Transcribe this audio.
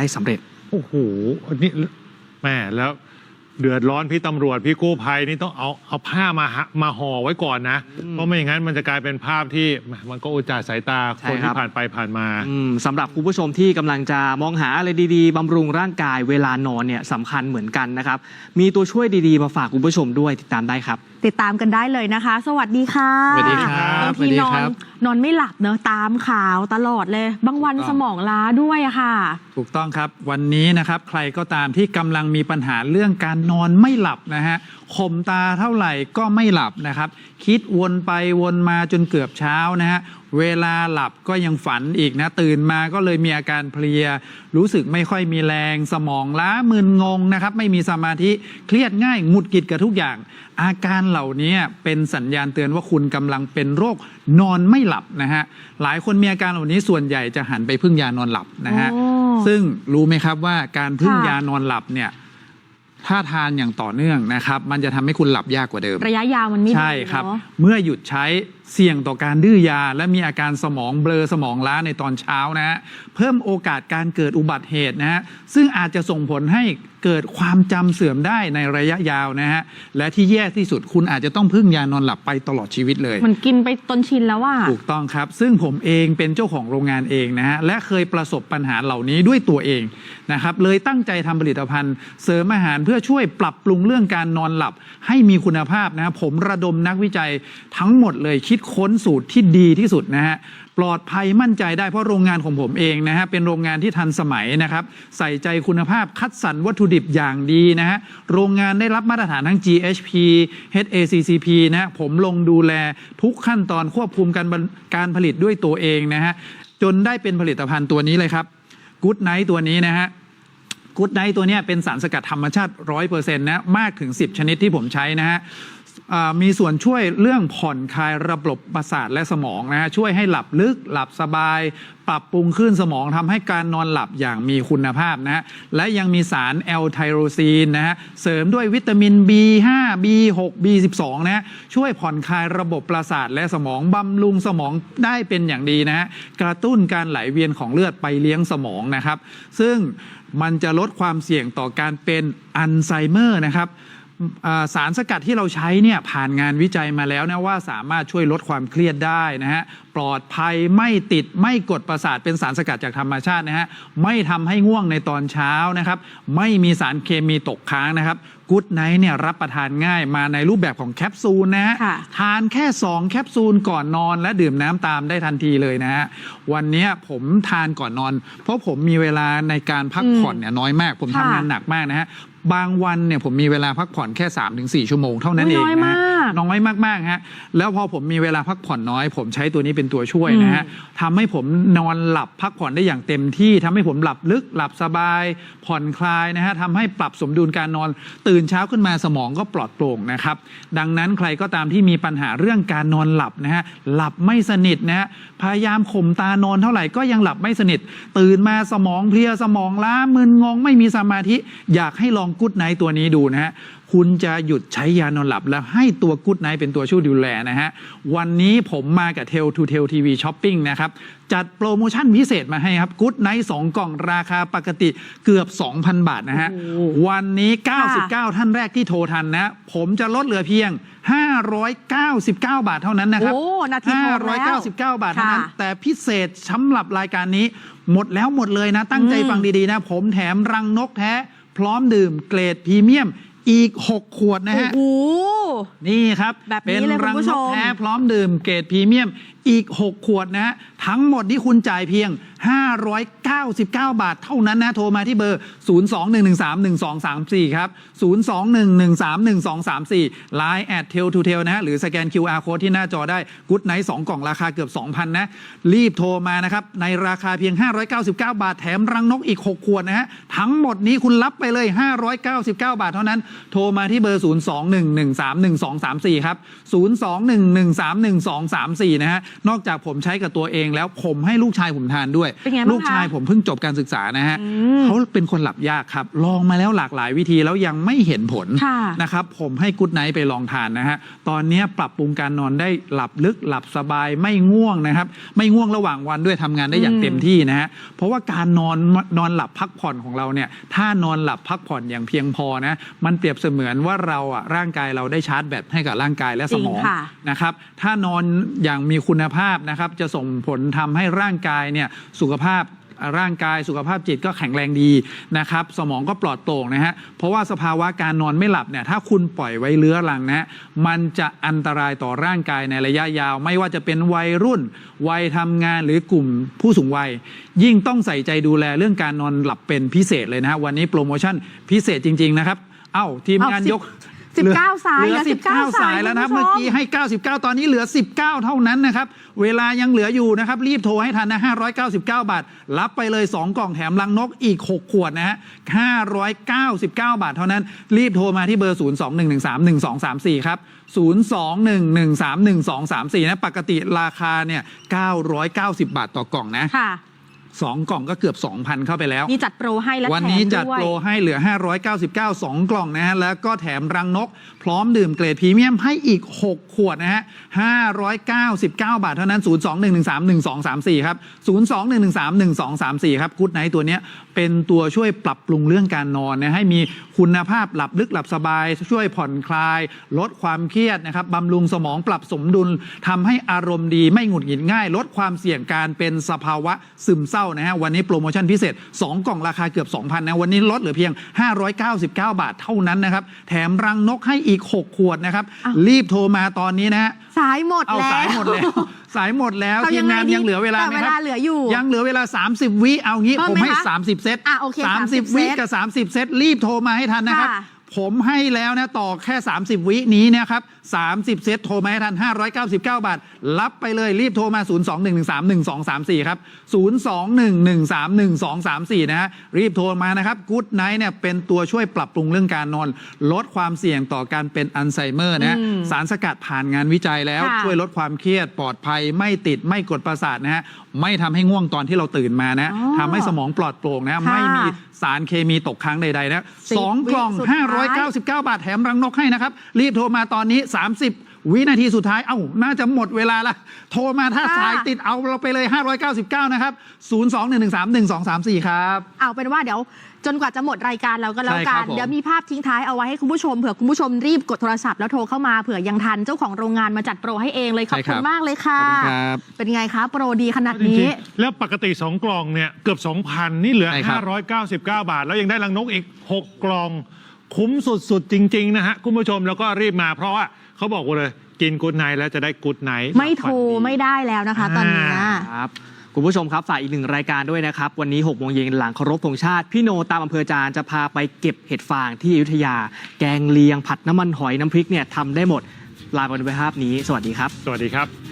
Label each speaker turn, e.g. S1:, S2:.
S1: ได้สำเร็จ
S2: โอ้โหอันนี่แม่แล้วเดือดร้อนพี่ตำรวจพี่กู้ภัยนี่ต้องเอาเอาผ้ามาหะมาห่อไว้ก่อนนะ เพราะไม่อย่างนั้นมันจะกลายเป็นภาพที่แหม่มันก็อุจจาสายตา
S1: ใช่
S2: คน
S1: ครั
S2: ที่
S1: บ
S2: ผ่านไปผ่านมา
S1: อืมสำหรับคุณผู้ชมที่กำลังจะมองหาอะไรดีๆบำรุงร่างกายเวลานอนเนี่ยสำคัญเหมือนกันนะครับ มีตัวช่วยดีๆมาฝากคุณผู้ชมด้วยติดตามได้ครับ
S3: ติดตามกันได้เลยนะคะ สวัสดีค่ะ
S1: สวัสดีครับ
S3: บาง
S1: สวั
S3: ที
S1: สดี
S3: นอ
S1: ครั
S3: น
S1: บ
S3: นอนไม่หลับเนอะตามข่าวตลอดเลย บางวัน
S4: ถูกต้อง
S3: สมองล้าด้วยอะค่ะ
S4: ถูกต้องครับวันนี้นะครับใครก็ตามที่กำลังมีปัญหาเรื่องการนอนไม่หลับนะฮะข่มตาเท่าไหร่ก็ไม่หลับนะครับ คิดวนไปวนมาจนเกือบเช้านะฮะ เวลาหลับก็ยังฝันอีกนะ ตื่นมาก็เลยมีอาการเพลีย รู้สึกไม่ค่อยมีแรง สมองล้ามึนงงนะครับ ไม่มีสมาธิเครียดง่ายหงุดหงิดกับทุกอย่าง อาการเหล่านี้เป็นสัญญาณเตือนว่าคุณกำลังเป็นโรคนอนไม่หลับนะฮะหลายคนมีอาการเหล่านี้ส่วนใหญ่จะหันไปพึ่งยานอนหลับนะฮะ
S3: โอ้
S4: ซึ่งรู้ไหมครับว่าการพึ่ง
S3: ค่ะ
S4: ยานอนหลับเนี่ยถ้าทานอย่างต่อเนื่องนะครับ มันจะทำให้คุณหลับยากกว่าเดิม
S3: ระยะยาวมันไม่ดี
S4: ใช่ครับ
S3: เนอะ
S4: เมื่อหยุดใช้ เสี่ยงต่อการดื้อยา และมีอาการสมองเบลอสมองล้าในตอนเช้านะฮะเพิ่มโอกาสการเกิดอุบัติเหตุนะฮะซึ่งอาจจะส่งผลให้เกิดความจำเสื่อมได้ในระยะยาวนะฮะและที่แย่ที่สุดคุณอาจจะต้องพึ่งยานอนหลับไปตลอดชีวิตเลย
S3: มันกินไปตนชินแล้วว่า
S4: ถูกต้องครับ ซึ่งผมเองเป็นเจ้าของโรงงานเองนะฮะและเคยประสบปัญหาเหล่านี้ด้วยตัวเองนะครับเลยตั้งใจทำผลิตภัณฑ์ เสริมอาหารเพื่อช่วยปรับปรุงเรื่องการนอนหลับให้มีคุณภาพนะฮะผมระดมนักวิจัยทั้งหมดเลยคิดค้นสูตรที่ดีที่สุดนะฮะปลอดภัยมั่นใจได้เพราะโรงงานของผมเองนะฮะเป็นโรงงานที่ทันสมัยนะครับ ใส่ใจคุณภาพคัดสรรวัตถุดิบอย่างดีนะฮะโรงงานได้รับมาตรฐานทั้ง GHP HACCP นะฮะผมลงดูแลทุกขั้นตอนควบคุมการการผลิตด้วยตัวเองนะฮะจนได้เป็นผลิตภัณฑ์ตัวนี้เลยครับ Good Night ตัวนี้นะฮะกูดไนท์ตัวนี้เป็นสารสกัดธรรมชาติ 100%นะมากถึง 10 ชนิดที่ผมใช้นะฮะ มีส่วนช่วยเรื่องผ่อนคลายระบบประสาทและสมองนะฮะช่วยให้หลับลึกหลับสบาย ปรับปรุงคลื่นสมองทำให้การนอนหลับอย่างมีคุณภาพนะฮะและยังมีสารแอลไทโรซีนนะฮะเสริมด้วยวิตามิน B5 B6 B12 นะฮะช่วยผ่อนคลายระบบประสาทและสมองบำรุงสมองได้เป็นอย่างดีนะฮะกระตุ้นการไหลเวียนของเลือดไปเลี้ยงสมองนะครับ ซึ่งมันจะลดความเสี่ยงต่อการเป็นอัลไซเมอร์นะครับ สารสกัดที่เราใช้เนี่ยผ่านงานวิจัยมาแล้วนะว่าสามารถช่วยลดความเครียดได้นะฮะปลอดภัยไม่ติดไม่กดประสาทเป็นสารสกัดจากธรรมชาตินะฮะไม่ทำให้ง่วงในตอนเช้านะครับ ไม่มีสารเคมีตกค้างนะครับกู๊ดไนท์เนี่ยรับประทานง่ายมาในรูปแบบของแคปซูลนะฮะ
S3: ค่ะ
S4: ทานแค่ 2 แคปซูลก่อนนอนและดื่มน้ำตามได้ทันทีเลยนะฮะวันเนี้ยผมทานก่อนนอน เพราะผมมีเวลาในการพักผ่อนเนี่ยน้อยมาก ผม
S3: ค่ะ
S4: ทำงานหนักมากนะฮะ บางวันเนี่ยผมมีเวลาพักผ่อนแค่3-4ชั่วโมงเท่านั้น
S3: อุ๊
S4: เอยง
S3: น้อย
S4: นะฮะ
S3: มาก
S4: น้อยมากๆฮะแล้วพอผมมีเวลาพักผ่อนน้อย ผมใช้ตัวนี้เป็นตัวช่วยนะฮะทำให้ผมนอนหลับพักผ่อนได้อย่างเต็มที่ทำให้ผมหลับลึกหลับสบาย ผ่อนคลายนะฮะทำให้ปรับสมดุลการนอน ตื่นเช้าขึ้นมาสมองก็ปลอดโปร่งนะครับดังนั้นใครก็ตามที่มีปัญหาเรื่องการนอนหลับนะฮะหลับไม่สนิทนะฮะพยายามข่มตานอนเท่าไหร่ก็ยังหลับไม่สนิท ตื่นมาสมองเพลียสมองล้ามึนงงไม่มีสมาธิอยากให้ลองกุ๊ดไนท์ตัวนี้ดูนะฮะคุณจะหยุดใช้ยานอนหลับ แล้วให้ตัวกุ๊ดไนท์เป็นตัวช่วยดูแลนะฮะ วันนี้ผมมากับเทลทูเทลทีวีช้อปปิ้งนะครับ จัดโปรโมชั่นพิเศษมาให้ครับกุ๊ดไนท์สองกล่องราคาปกติเกือบ 2,000 บาทนะฮะ
S3: โอ้โห
S4: วันนี้
S3: ค่ะ
S4: 99 ท่านแรกที่โทรทันนะ ผมจะลดเหลือเพียง 599 บาทเท่านั้นนะครับ
S3: โอ้นาทีทองแล้ว
S4: 599 บาทเท่านั้น
S3: ค่ะ
S4: แต่พิเศษสำหรับรายการนี้ หมดแล้วหมดเลยนะ ตั้งใจ
S3: อืม
S4: ฟังดีๆนะ ผมแถมรังนกแท้ พร้อมดื่มเกรดพรีเมียมอีก 6 ขวดนะฮะ
S3: โอ้โห
S4: นี่ครับ
S3: แบบนี้
S4: เป็น
S3: เลยคุณ
S4: รัง
S3: ผู้
S4: น
S3: ช
S4: ก
S3: ม
S4: แท้พร้อมดื่มเกรดพรีเมียมอีก 6 ขวดนะฮะทั้งหมดที่คุณจ่ายเพียง 599 บาทเท่านั้นนะ โทรมาที่เบอร์ 021131234 ครับ 021131234 Line แอดเทลทูเทลนะฮะหรือสแกน QR code ที่หน้าจอได้กู๊ดไนท์2กล่องราคาเกือบ 2,000 นะ รีบโทรมานะครับ ในราคาเพียง 599 บาทแถมรังนกอีก 6 ขวดนะฮะ ทั้งหมดนี้คุณรับไปเลย 599 บาทเท่านั้น โทรมาที่เบอร์ 021131234 ครับ 021131234 นะฮะนอกจากผมใช้กับตัวเองแล้วผมให้ลูกชายผมทานด้วย
S3: เป็นไงบ้างคะ
S4: ลูกชายผมเพิ่งจบการศึกษานะฮะ
S3: อืม
S4: เขาเป็นคนหลับยากครับ ลองมาแล้วหลากหลายวิธีแล้วยังไม่เห็นผล
S3: ค่ะ
S4: นะครับ ผมให้กุ๊ดไนท์ไปลองทานนะฮะตอนนี้ปรับปรุงการนอนได้หลับลึกหลับสบายไม่ง่วงนะครับ ไม่ง่วงระหว่างวันด้วยทำงานได้อย่าง
S3: อืม
S4: เต็มที่นะฮะเพราะว่าการนอนนอนหลับพักผ่อนของเราเนี่ยถ้านอนหลับพักผ่อนอย่างเพียงพอนะมันเปรียบเสมือนว่าเราอะร่างกายเราได้ชาร์จแบตให้กับร่างกายและสมอง
S3: จริงค่ะ
S4: นะครับ ถ้านอนอย่างมีคุณภาพนะครับจะส่งผลทำให้ร่างกายเนี่ยสุขภาพร่างกายสุขภาพจิตก็แข็งแรงดีนะครับ สมองก็ปลอดโปร่งนะฮะ เพราะว่าสภาวะการนอนไม่หลับเนี่ยถ้าคุณปล่อยไว้เลื้อรังนะฮะมันจะอันตรายต่อร่างกายในระยะยาว ไม่ว่าจะเป็นวัยรุ่น วัยทำงานหรือกลุ่มผู้สูงวัย ยิ่งต้องใส่ใจดูแลเรื่องการนอนหลับเป็นพิเศษเลยนะฮะวันนี้โปรโมชั่นพิเศษจริง ๆ นะครับ เอ้าทีมงาน
S3: เอ้าย
S4: ก
S3: สิบเก้าสาย
S4: เหลือ
S3: เหลือ
S4: 19
S3: 19
S4: สายแล้วนะครับ
S3: คุณผู้
S4: เมื่
S3: ช
S4: อ
S3: ม
S4: กี้ให้ 99 ตอนนี้เหลือ 19 เท่านั้นนะครับ เวลายังเหลืออยู่นะครับ รีบโทรให้ทันนะ 599 บาท รับไปเลย 2 กล่องแถมลังนกอีก 6 ขวดนะฮะ 599 บาทเท่านั้น รีบโทรมาที่เบอร์ 021131234 ครับ 021131234 นะ ปกติราคาเนี่ย 990 บาทต่อกล่องนะ
S3: ค่ะ
S4: สองกล่องก็เกือบ 2,000 เข้าไปแล้ว
S3: นี่จัดโปรให้และ
S4: วัน
S3: แถ
S4: นี้
S3: ม
S4: จัด
S3: ด้วย
S4: โปรให้เหลือ 599 2 กล่องนะฮะ แล้วก็แถมรังนก พร้อมดื่มเกรดพรีเมียมให้อีก 6 ขวดนะฮะ 599 บาทเท่านั้น 021131234 ครับ 021131234 ครับกูดไนท์ตัวเนี้ยเป็นตัวช่วยปรับปรุงเรื่องการนอนนะให้มีคุณภาพหลับลึกหลับสบาย ช่วยผ่อนคลาย ลดความเครียดนะครับบำรุงสมองปรับสมดุลทำให้อารมณ์ดีไม่หงุดหงิดง่าย ลดความเสี่ยงการเป็นสภาวะซึมเศร้านะฮะวันนี้โปรโมชั่นพิเศษ 2 กล่องราคาเกือบ 2,000นะวันนี้ลดเหลือเพียง 599 บาทเท่านั้นนะครับ แถมรังนกให้อีก 6 ขวดนะครับ
S3: อ้าว
S4: รีบโทรมาตอนนี้นะฮะ
S3: สายหมด
S4: เอา
S3: แล้ว
S4: สายหมดแล้ว สายหมดแล้ว
S3: ทำ
S4: ที
S3: ยั
S4: ม
S3: งไง
S4: งาน
S3: ดี
S4: ยังเหลือเวลา
S3: แต่
S4: ไหม
S3: เว
S4: ค
S3: ลา
S4: รับ
S3: เหลืออยู่
S4: ยังเหลือเวลา 30 วิเอางี้
S3: เพิ่
S4: ผม
S3: มไหม
S4: ให้
S3: คะ
S4: 30 เซต
S3: อะโอเค30
S4: 30 วิกับ 30 เซตรีบโทรมาให้ทันนะครับ
S3: ค่ะ
S4: ผมให้แล้วนะต่อแค่ 30 วินี้นะครับ30 เซตโทรมาให้ทัน 599 บาท รับไปเลยรีบโทรมา 021131234 ครับ 021131234 นะฮะรีบโทรมานะครับกู๊ดไนท์เนี่ยเป็นตัวช่วยปรับปรุงเรื่องการนอน ลดความเสี่ยงต่อการเป็นอัลไซเมอร์นะฮะ
S3: อืม
S4: สารสกัดผ่านงานวิจัยแล้ว
S3: ค่ะ
S4: ช่วยลดความเครียดปลอดภัยไม่ติดไม่กดประสาทนะฮะไม่ทำให้ง่วงตอนที่เราตื่นมานะ
S3: อ๋อ
S4: ทำให้สมองปลอดโปร่งนะ
S3: ค่ะ
S4: ไม่มีสารเคมีตกค้างใดๆนะ
S3: สิบ
S4: สองกล่อง
S3: วิสุดท้าย
S4: 599 บาทแถมรังนกให้นะครับ รีบโทรมาตอนนี้ 30 วินาทีสุดท้าย เอ้า น่าจะหมดเวลาละ โทรมาถ้า
S3: ค่ะ
S4: สายติดเอาเราไปเลย 599 นะครับ 021131234 ครับ
S3: เอาเป็นว่าเดี๋ยวจนกว่าจะหมดรายการเราก็แล้ว
S4: ใช่ค
S3: กั
S4: รั
S3: น
S4: บผม
S3: เดี๋ยวมีภาพทิ้งท้ายเอาไว้ให้คุณผู้ชมเผื่อคุณผู้ชมรีบกดโทรศัพท์แล้วโทรเข้ามาเผื่อยังทันเจ้าของโรงงานมาจัดโปรให้เองเลยขอบคุณมากเลยค่ะ
S4: ขอบคุณครับ
S3: เป็นไงคะโปรดีขนาด
S2: จริ
S3: นี้
S2: งๆแล้วปกติ 2 กล่องเนี่ยเกือบ 2,000 นี่เหลือ
S4: ใช่ครับ
S2: 599 บาท แล้วยังได้รังนกอีก 6 กล่อง คุ้มสุด ๆ จริง ๆ นะฮะ คุณผู้ชมแล้วก็รีบมาเพราะว่าเขาบอกว่าเลยกินกูดไนท์แล้วจะได้กูดไนท์
S3: ไม่โทรไม่ได้แล้วนะคะ ตอนนี้
S1: ครับ คุณผู้ชมครับฝากอีกหนึ่งรายการด้วยนะครับ วันนี้6โมงเย็นหลังเคารพธงชาติ พี่โนตามอำเภอจานจะพาไปเก็บเห็ดฟางที่อยุธยา แกงเลียงผัดน้ำมันหอยน้ำพริกเนี่ยทำได้หมดลาไปในภาพนี้ สวัสดีครับ
S2: สวัสดีครับ